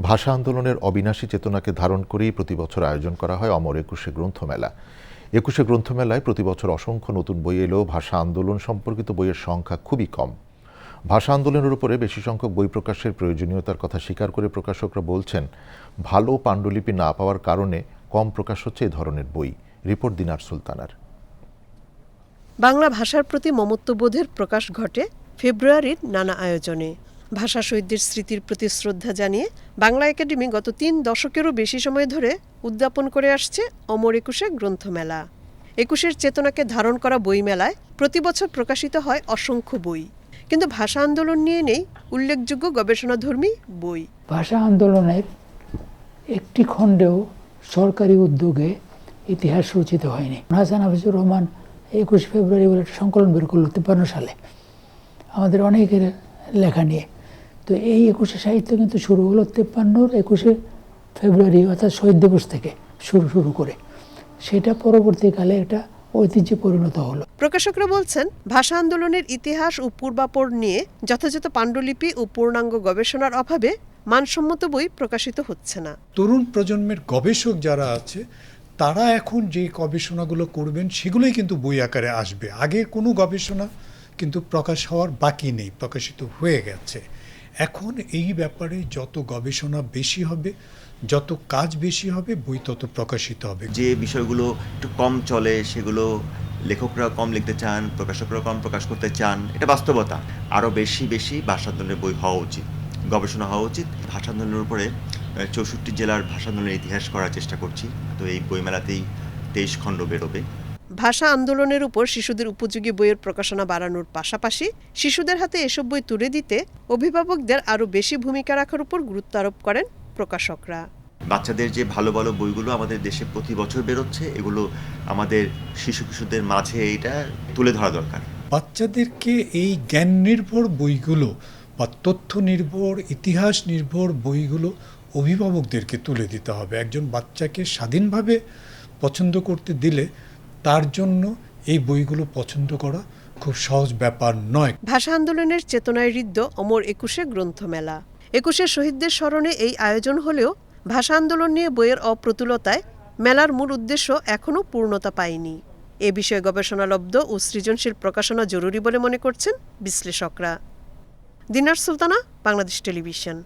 ভাষা আন্দোলনের অবিনাশী চেতনাকে ধারণ করেই প্রতি বছর আয়োজন করা হয় অমর একুশে গ্রন্থমেলা। একুশে গ্রন্থমেলায় প্রতি বছর অসংখ্য নতুন বই এলেও ভাষা আন্দোলন সম্পর্কিত বইয়ের সংখ্যা খুবই কম। ভাষা আন্দোলনের উপরে বেশি সংখ্যক বই প্রকাশের প্রয়োজনীয়তার কথা স্বীকার করে প্রকাশকরা বলছেন, ভালো পাণ্ডুলিপি না পাওয়ার কারণে কম প্রকাশ হচ্ছে এ ধরনের বই। রিপোর্ট দিনার সুলতানার। বাংলা ভাষার প্রতি মমত্ববোধের প্রকাশ ঘটে ফেব্রুয়ারির নানা আয়োজনে। ভাষা শহীদদের স্মৃতির প্রতি শ্রদ্ধা জানিয়ে বাংলা একাডেমি গত তিন দশকেরও বেশি সময় ধরে উদ্যাপন করে আসছে অমর একুশে গ্রন্থমেলা। একুশের চেতনাকে ধারণ করা বইমেলায় প্রতি বছর প্রকাশিত হয় অসংখ্য বই। কিন্তু ভাষা আন্দোলন নিয়ে নেই উল্লেখযোগ্য গবেষণাধর্মী বই। ভাষা আন্দোলনের একটি খণ্ডেও সরকারি উদ্যোগে ইতিহাস রচিত হয়নি। হাসান হাফিজুর রহমান একুশ ফেব্রুয়ারি বলে একটা সংকলন বের করল, তিপ্পান্ন সালে। আমাদের অনেকের লেখা নিয়ে। তো এই একুশে সাহিত্য কিন্তু শুরু হলো তিপ্পান্নর একুশে ফেব্রুয়ারি অর্থাৎ শহীদ দিবস থেকে শুরু শুরু করে। সেটা পরবর্তীকালে একটা ঐতিহ্যে পরিণত হলো। প্রকাশকরা বলছেন ভাষা আন্দোলনের ইতিহাস ও পূর্বাপর নিয়ে যথাযথ পাণ্ডুলিপি ও পূর্ণাঙ্গ গবেষণার অভাবে মানসম্মত বই প্রকাশিত হচ্ছে না। তরুণ প্রজন্মের গবেষক যারা আছে তারা এখন যে গবেষণাগুলো করবেন সেগুলোই কিন্তু বই আকারে আসবে। আগে কোনো গবেষণা কিন্তু প্রকাশ হওয়ার বাকি নেই প্রকাশিত হয়ে গেছে। এখন এই ব্যাপারে যত গবেষণা বেশি হবে, যত কাজ বেশি হবে, বই তত প্রকাশিত হবে। যে বিষয়গুলো একটু কম চলে, সেগুলো লেখকরা কম লিখতে চান প্রকাশকরা কম প্রকাশ করতে চান, এটা বাস্তবতা। আরও বেশি বেশি ভাষা আন্দোলনের বই হওয়া উচিত। গবেষণা হওয়া উচিত। ভাষা আন্দোলনের উপরে চৌষট্টি জেলার ভাষা আন্দোলনের ইতিহাস করার চেষ্টা করছি। তো এই বইমেলাতেই তেইশ খণ্ড বেরোবে। ভাষা আন্দোলনের উপর শিশুদের উপযোগী বইয়ের প্রকাশনা বাড়ানোর পাশাপাশি শিশুদের হাতে এসব বই তুলে দিতে অভিভাবকদের আরও বেশি ভূমিকা রাখার উপর গুরুত্ব আরোপ করেন প্রকাশকরা। বাচ্চাদের যে ভালো ভালো বইগুলো আমাদের দেশে প্রতি বছর বেরোচ্ছে এগুলো আমাদের শিশু কিশোরদের মাঝে এটা তুলে ধরা দরকার। বাচ্চাদেরকে এই জ্ঞান নির্ভর বইগুলো বা তথ্য নির্ভর ইতিহাস নির্ভর বইগুলো অভিভাবকদেরকে তুলে দিতে হবে। একজন বাচ্চাকে স্বাধীনভাবে পছন্দ করতে দিলে তার জন্য এই বইগুলো পছন্দ করা খুব সহজ ব্যাপার নয়। ভাষা আন্দোলনের চেতনায় ঋদ্ধ অমর একুশে গ্রন্থমেলা। একুশে শহীদদের স্মরণে এই আয়োজন হলেও ভাষা আন্দোলন নিয়ে বইয়ের অপ্রতুলতায় মেলার মূল উদ্দেশ্য এখনও পূর্ণতা পায়নি। এ বিষয়ে গবেষণালব্ধ ও সৃজনশীল প্রকাশনা জরুরি বলে মনে করছেন বিশ্লেষকরা। দিনার সুলতানা, বাংলাদেশ টেলিভিশন।